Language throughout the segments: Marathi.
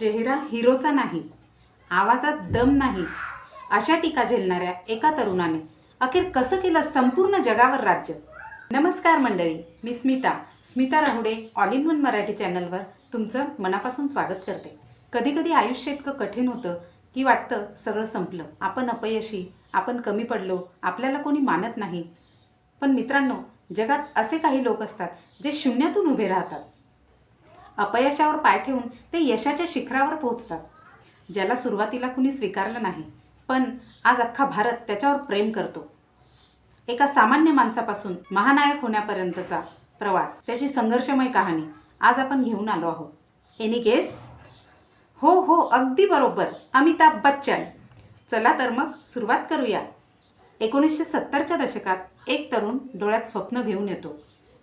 चेहरा हिरोचा नाही आवाजात दम नाही. अशा टीका झेलणाऱ्या एका तरुणाने अखेर कसं केलं संपूर्ण जगावर राज्य? नमस्कार मंडळी मी Smita. Smita Rahude all in one Marathi चॅनलवर तुमचं मनापासून स्वागत करते. कधीकधी आयुष्य इतकं कठीण होतं की वाटतं सगळं संपलं. आपण अपयशी आपण कमी पडलो आपल्याला कोणी मानत नाही. पण मित्रांनो जगात असे काही लोक असतात जे शून्यातून उभे राहतात. अपयशावर पाय ठेवून ते यशाच्या शिखरावर पोहोचतात. ज्याला सुरुवातीला कुणी स्वीकारलं नाही पण आज अख्खा भारत त्याच्यावर प्रेम करतो. एका सामान्य माणसापासून महानायक होण्यापर्यंतचा प्रवास त्याची संघर्षमय कहाणी आज आपण घेऊन आलो आहोत. एनी केस हो हो अगदी बरोबर अमिताभ बच्चन. चला तर मग सुरुवात करूया. एकोणीसशे सत्तरच्या दशकात एक तरुण डोळ्यात स्वप्न घेऊन येतो.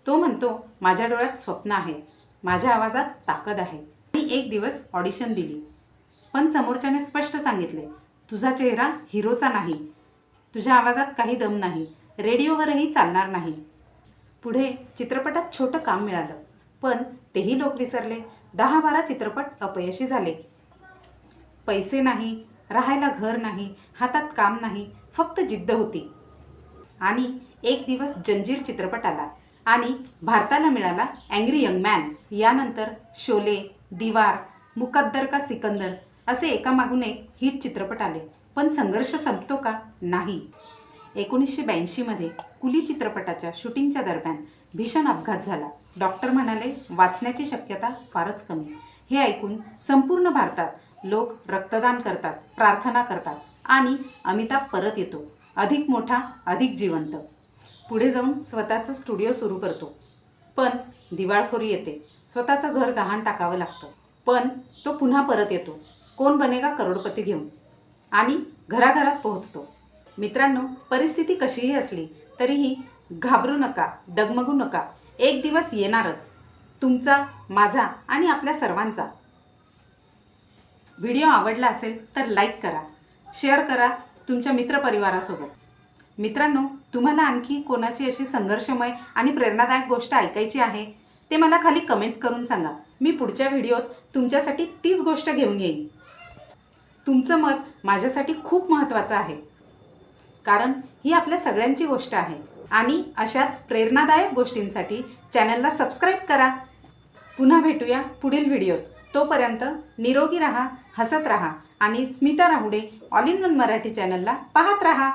तो म्हणतो माझ्या डोळ्यात स्वप्न आहे. माझ्या आवाजात ताकद आहे. मी एक दिवस ऑडिशन दिली. पण समोरच्याने स्पष्ट सांगितले तुझा चेहरा हिरोचा नाही. तुझ्या आवाजात काही दम नाही. रेडिओवरही चालणार नाही. पुढे चित्रपटात छोटं काम मिळालं. पण तेही लोक विसरले. दहा बारा चित्रपट अपयशी झाले. पैसे नाही राहायला घर नाही हातात काम नाही फक्त जिद्द होती. आणि एक दिवस जंजीर चित्रपट आला. आणि भारताला मिळाला अँग्री यंग मॅन यानंतर शोले दिवार मुकद्दर का सिकंदर असे एकामागून एक हिट चित्रपट आले. पण संघर्ष संपतो का? नाही. एकोणीसशे ब्याऐंशीमध्ये कुली चित्रपटाच्या शूटिंगच्या दरम्यान भीषण अपघात झाला. डॉक्टर म्हणाले वाचण्याची शक्यता फारच कमी. हे ऐकून संपूर्ण भारतात लोक रक्तदान करतात प्रार्थना करतात आणि अमिताभ परत येतो. अधिक मोठा अधिक जिवंत. पुढे जाऊन स्वतःचं स्टुडिओ सुरू करतो. पण दिवाळखोरी येते. स्वतःचं घर गहाण टाकावं लागतं. पण तो पुन्हा परत येतो. कोण बनेगा करोडपती घेऊन? आणि घराघरात पोहोचतो. मित्रांनो परिस्थिती कशीही असली तरीही घाबरू नका डगमगू नका. एक दिवस येणारच. तुमचा माझा आणि आपल्या सर्वांचा. व्हिडिओ आवडला असेल तर लाईक करा. शेअर करा तुमच्या मित्रपरिवारासोबत. मित्रांनो तुम्हाला आणखी कोणाची अशी संघर्षमय आणि प्रेरणादायक गोष्ट ऐकायची आहे? ते मला खाली कमेंट करून सांगा. मी पुढच्या व्हिडिओत तुमच्यासाठी तीच गोष्ट घेऊन येईन. तुमचं मत माझ्यासाठी खूप महत्त्वाचं आहे. कारण ही आपल्या सगळ्यांची गोष्ट आहे. आणि अशाच प्रेरणादायक गोष्टींसाठी चॅनलला सबस्क्राईब करा. पुन्हा भेटूया पुढील व्हिडिओत. तोपर्यंत निरोगी रहा हसत रहा आणि Smita Rahude all in one Marathi चॅनलला पाहत राहा.